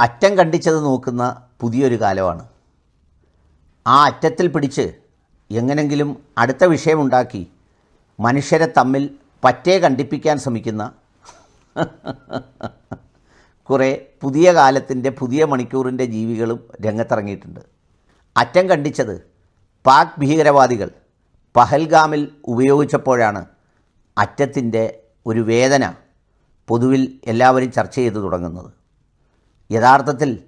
അറ്റം കണ്ടിച്ചത് നോക്കുന്ന പുതിയൊരു കാലമാണ്. ആ അറ്റത്തിൽ പിടിച്ച് എങ്ങനെങ്കിലും അടുത്ത വിഷയമുണ്ടാക്കി മനുഷ്യരെ തമ്മിൽ പറ്റേ കണ്ടിപ്പിക്കാൻ ശ്രമിക്കുന്ന കുറേ പുതിയ കാലത്തിന്റെ പുതിയ മണിക്കൂറിന്റെ ജീവികളും രംഗത്തിറങ്ങിയിട്ടുണ്ട്. അറ്റം കണ്ടിച്ചത് പാക് ഭീകരവാദികൾ പഹൽഗാമിൽ ഉപയോഗിച്ചപ്പോഴാണ് അറ്റത്തിന്റെ ഒരു വേദന പൊതുവിൽ എല്ലാവരും ചർച്ച ചെയ്തു തുടങ്ങുന്നത്. യഥാർത്ഥത്തിൽ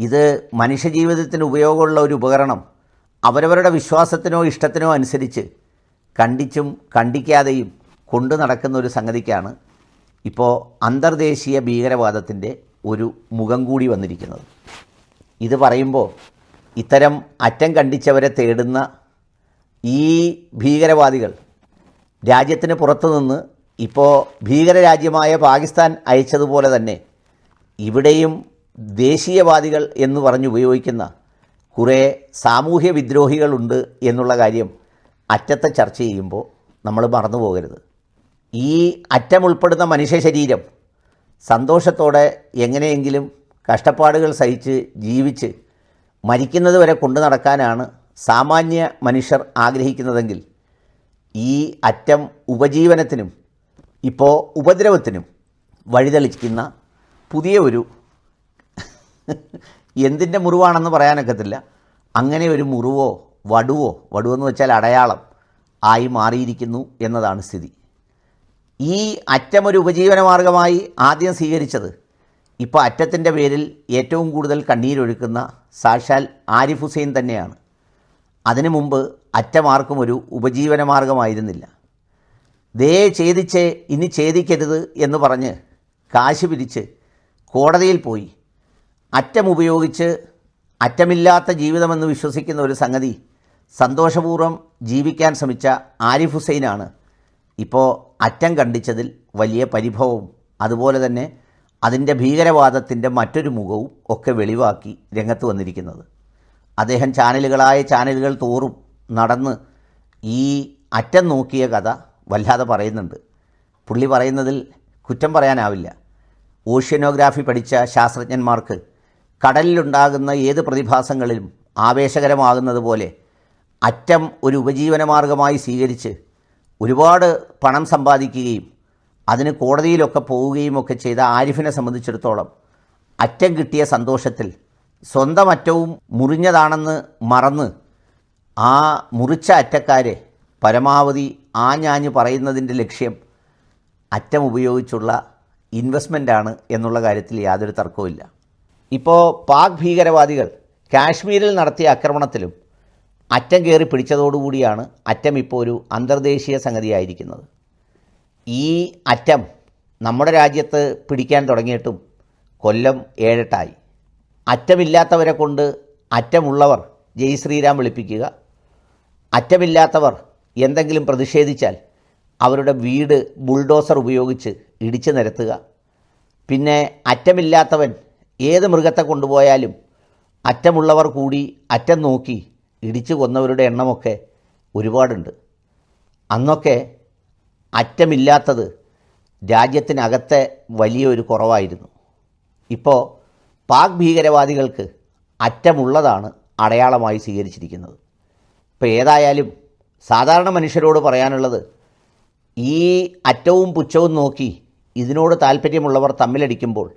ഇത് മനുഷ്യജീവിതത്തിന് ഉപയോഗമുള്ള ഒരു ഉപകരണം. അവരവരുടെ വിശ്വാസത്തിനോ ഇഷ്ടത്തിനോ അനുസരിച്ച് കണ്ടിച്ചും കണ്ടിക്കാതെയും കൊണ്ടു നടക്കുന്ന ഒരു സംഗതിക്കാണ് ഇപ്പോൾ അന്തർദേശീയ ഭീകരവാദത്തിന്റെ ഒരു മുഖം കൂടി വന്നിരിക്കുന്നത്. ഇത് പറയുമ്പോൾ ഇത്തരം അറ്റം കണ്ടിച്ചവരെ തേടുന്ന ഈ ഭീകരവാദികൾ രാജ്യത്തിന് പുറത്തുനിന്ന് ഇപ്പോൾ ഭീകരരാജ്യമായ പാകിസ്ഥാൻ അയച്ചതുപോലെ തന്നെ ഇവിടെയും ദേശീയവാദികൾ എന്ന് പറഞ്ഞ് ഉപയോഗിക്കുന്ന കുറേ സാമൂഹ്യ വിദ്രോഹികളുണ്ട് എന്നുള്ള കാര്യം അറ്റത്തെ ചർച്ച ചെയ്യുമ്പോൾ നമ്മൾ മറന്നു പോകരുത്. ഈ അറ്റം ഉൾപ്പെടുന്ന മനുഷ്യ ശരീരം സന്തോഷത്തോടെ എങ്ങനെയെങ്കിലും കഷ്ടപ്പാടുകൾ സഹിച്ച് ജീവിച്ച് മരിക്കുന്നത് വരെ കൊണ്ടു നടക്കാനാണ് സാമാന്യ മനുഷ്യർ ആഗ്രഹിക്കുന്നതെങ്കിൽ ഈ അറ്റം ഉപജീവനത്തിനും ഇപ്പോൾ ഉപദ്രവത്തിനും വഴിതെളിക്കുന്ന പുതിയ ഒരു എന്തിന്റെ മുറിവാണെന്ന് പറയാനൊക്കത്തില്ല. അങ്ങനെ ഒരു മുറിവോ വടുവോ വടുവെന്ന് വെച്ചാൽ അടയാളം ആയി മാറിയിരിക്കുന്നു എന്നതാണ് സ്ഥിതി. ഈ അറ്റമൊരു ഒരു ഉപജീവന മാർഗമായി ആദ്യം സ്വീകരിച്ചത് ഇപ്പോൾ അറ്റത്തിന്റെ പേരിൽ ഏറ്റവും കൂടുതൽ കണ്ണീരൊഴുക്കുന്ന സാക്ഷാൽ ആരിഫ് ഹുസൈൻ തന്നെയാണ്. അതിനു മുമ്പ് അറ്റമാർക്കും ഒരു ഉപജീവന മാർഗമായിരുന്നില്ല. ദേ ഛേദിച്ച് ഇനി ഛേദിക്കരുത് എന്ന് പറഞ്ഞ് കാശ് പിരിച്ച് കോടതിയിൽ പോയി. അറ്റം ഉപയോഗിച്ച് അറ്റമില്ലാത്ത ജീവിതമെന്ന് വിശ്വസിക്കുന്ന ഒരു സംഗതി സന്തോഷപൂർവം ജീവിക്കാൻ ശ്രമിച്ച ആരിഫ് ഹുസൈനാണ്. ഇപ്പോൾ അറ്റം കണ്ടിച്ചതിൽ വലിയ പരിഭവവും അതുപോലെ തന്നെ അതിന്റെ ഭീകരവാദത്തിന്റെ മറ്റൊരു മുഖവും ഒക്കെ വെളിവാക്കി രംഗത്ത് വന്നിരിക്കുന്നത്. അദ്ദേഹം ചാനലുകളായ ചാനലുകൾ തോറും നടന്ന് ഈ അറ്റം നോക്കിയ കഥ വല്ലാതെ പറയുന്നുണ്ട്. പുള്ളി പറയുന്നതിൽ കുറ്റം പറയാനാവില്ല. ഓഷ്യനോഗ്രാഫി പഠിച്ച ശാസ്ത്രജ്ഞന്മാർക്ക് കടലിലുണ്ടാകുന്ന ഏത് പ്രതിഭാസങ്ങളിലും ആവേശകരമാകുന്നതുപോലെ അറ്റം ഒരു ഉപജീവനമാർഗമായി സ്വീകരിച്ച് ഒരുപാട് പണം സമ്പാദിക്കുകയും അതിന് കോടതിയിലൊക്കെ പോവുകയും ഒക്കെ ചെയ്ത ആരിഫിനെ സംബന്ധിച്ചിടത്തോളം അറ്റം കിട്ടിയ സന്തോഷത്തിൽ സ്വന്തം അറ്റവും മുറിഞ്ഞതാണെന്ന് മറന്ന് ആ മുറിച്ച അറ്റക്കാരെ പരമാവധി ആഞ്ഞാഞ്ഞ് പറയുന്നതിന്റെ ലക്ഷ്യം അറ്റം ഉപയോഗിച്ചുള്ള ഇൻവെസ്റ്റ്മെന്റാണ് എന്നുള്ള കാര്യത്തിൽ യാതൊരു തർക്കവുമില്ല ഇപ്പോൾ പാക് ഭീകരവാദികൾ കാശ്മീരിൽ നടത്തിയ ആക്രമണത്തിലും അറ്റം കയറി പിടിച്ചതോടുകൂടിയാണ് അറ്റം ഇപ്പോൾ ഒരു അന്തർദേശീയ സംഗതിയായിരിക്കുന്നത്. ഈ അറ്റം നമ്മുടെ രാജ്യത്ത് പിടിക്കാൻ തുടങ്ങിയിട്ടും കൊല്ലം ഏഴെട്ടായി. അറ്റമില്ലാത്തവരെ കൊണ്ട് അറ്റമുള്ളവർ ജയ് ശ്രീരാം വിളിപ്പിക്കുക. അറ്റമില്ലാത്തവർ എന്തെങ്കിലും പ്രതിഷേധിച്ചാൽ അവരുടെ വീട് ബുൾഡോസർ ഉപയോഗിച്ച് ഇടിച്ചു നിരത്തുക. പിന്നെ അറ്റമില്ലാത്തവൻ ഏത് മൃഗത്തെ കൊണ്ടുപോയാലും അറ്റമുള്ളവർ കൂടി അറ്റം നോക്കി ഇടിച്ചു കൊന്നവരുടെ എണ്ണമൊക്കെ ഒരുപാടുണ്ട്. അന്നൊക്കെ അറ്റമില്ലാത്തത് രാജ്യത്തിനകത്തെ വലിയൊരു കുറവായിരുന്നു. ഇപ്പോൾ പാക് ഭീകരവാദികൾക്ക് അറ്റമുള്ളതാണ് അടയാളമായി സ്വീകരിച്ചിരിക്കുന്നത്. ഇപ്പോൾ ഏതായാലും സാധാരണ മനുഷ്യരോട് പറയാനുള്ളത് ഈ അറ്റവും പുച്ഛവും നോക്കി ഇതിനോട് താല്പര്യമുള്ളവർ തമ്മിലടിക്കുമ്പോൾ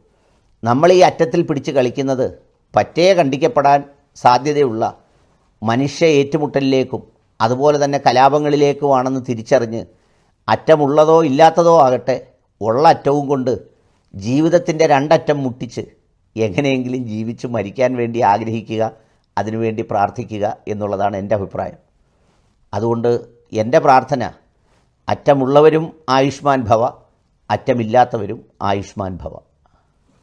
നമ്മൾ ഈ അറ്റത്തിൽ പിടിച്ച് കളിക്കുന്നത് പറ്റേ കണ്ടിക്കപ്പെടാൻ സാധ്യതയുള്ള മനുഷ്യ ഏറ്റുമുട്ടലിലേക്കും അതുപോലെ തന്നെ കലാപങ്ങളിലേക്കുമാണെന്ന് തിരിച്ചറിഞ്ഞ് അറ്റമുള്ളതോ ഇല്ലാത്തതോ ആകട്ടെ ഉള്ള അറ്റവും കൊണ്ട് ജീവിതത്തിന്റെ രണ്ടറ്റം മുട്ടിച്ച് എങ്ങനെയെങ്കിലും ജീവിച്ച് മരിക്കാൻ വേണ്ടി ആഗ്രഹിക്കുക അതിനുവേണ്ടി പ്രാർത്ഥിക്കുക എന്നുള്ളതാണ് എന്റെ അഭിപ്രായം. അതുകൊണ്ട് എന്റെ പ്രാർത്ഥന അറ്റമുള്ളവരും ആയുഷ്മാൻ ഭവ അറ്റമില്ലാത്തവരും ആയുഷ്മാൻ ഭവ.